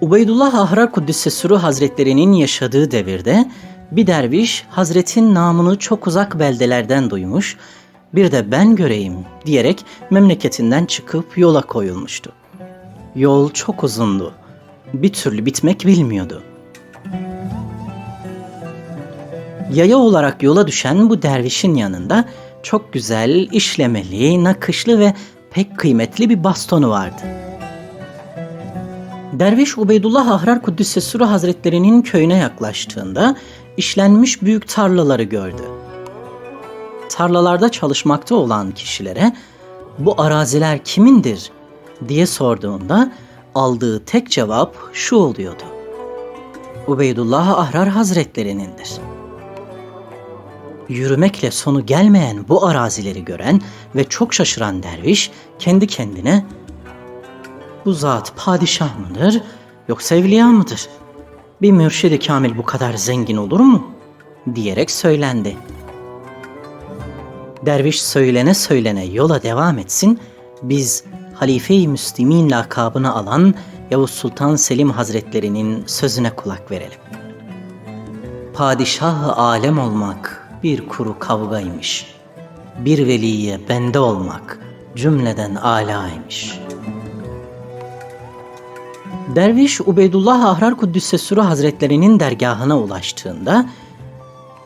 Ubeydullah Ahrar Kuddise Suru Hazretlerinin yaşadığı devirde bir derviş Hazretin namını çok uzak beldelerden duymuş, bir de ben göreyim diyerek memleketinden çıkıp yola koyulmuştu. Yol çok uzundu. Bir türlü bitmek bilmiyordu. Yaya olarak yola düşen bu dervişin yanında çok güzel, işlemeli, nakışlı ve pek kıymetli bir bastonu vardı. Derviş Ubeydullah Ahrar Kuddüs'e Suru Hazretlerinin köyüne yaklaştığında işlenmiş büyük tarlaları gördü. Tarlalarda çalışmakta olan kişilere bu araziler kimindir diye sorduğunda aldığı tek cevap şu oluyordu. Ubeydullah Ahrar Hazretlerinindir. Yürümekle sonu gelmeyen bu arazileri gören ve çok şaşıran derviş kendi kendine bu zat padişah mıdır yoksa evliya mıdır? Bir mürşidi kamil bu kadar zengin olur mu? diyerek söylendi. Derviş söylene söylene yola devam etsin, biz Halife-i Müslimin lakabını alan Yavuz Sultan Selim Hazretlerinin sözüne kulak verelim. Padişah-ı alem olmak bir kuru kavgaymış. Bir veliye bende olmak cümleden alaymış.'' Derviş Ubeydullah Ahrar Kuddüs'e Suru Hazretlerinin dergahına ulaştığında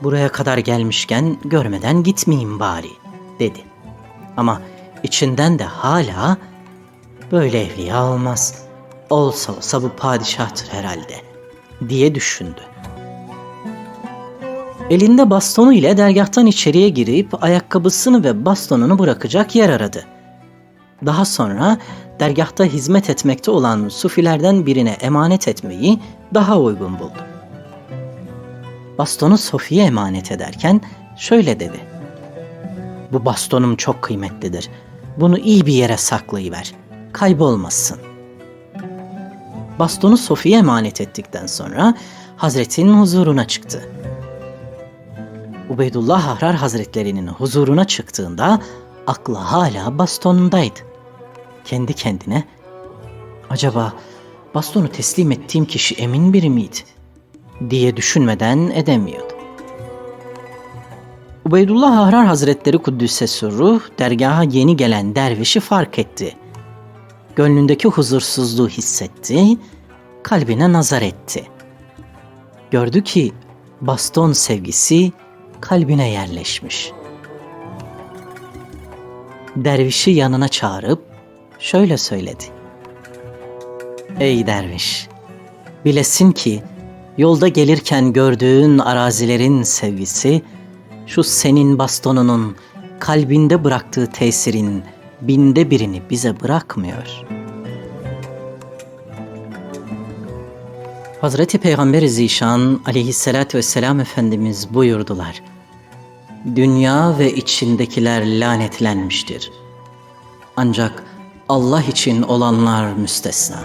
buraya kadar gelmişken görmeden gitmeyeyim bari dedi. Ama içinden de hala böyle evliya olmaz. Olsa olsa bu padişahtır herhalde diye düşündü. Elinde bastonu ile dergahtan içeriye girip ayakkabısını ve bastonunu bırakacak yer aradı. Daha sonra dergahta hizmet etmekte olan sufilerden birine emanet etmeyi daha uygun buldu. Bastonu Sofi'ye emanet ederken şöyle dedi. Bu bastonum çok kıymetlidir. Bunu iyi bir yere saklayıver. Kaybolmasın. Bastonu Sofi'ye emanet ettikten sonra Hazretin huzuruna çıktı. Ubeydullah Ahrar Hazretlerinin huzuruna çıktığında aklı hala bastonundaydı kendi kendine acaba bastonu teslim ettiğim kişi emin biri miydi diye düşünmeden edemiyordu. Ubeydullah Ahrar Hazretleri Kuddüs'e Sürruh dergaha yeni gelen dervişi fark etti. Gönlündeki huzursuzluğu hissetti, kalbine nazar etti. Gördü ki baston sevgisi kalbine yerleşmiş. Dervişi yanına çağırıp şöyle söyledi. Ey derviş! Bilesin ki yolda gelirken gördüğün arazilerin sevgisi, şu senin bastonunun kalbinde bıraktığı tesirin binde birini bize bırakmıyor. Hazreti Peygamber Zişan aleyhissalatü vesselam Efendimiz buyurdular. Dünya ve içindekiler lanetlenmiştir. Ancak Allah için olanlar müstesna.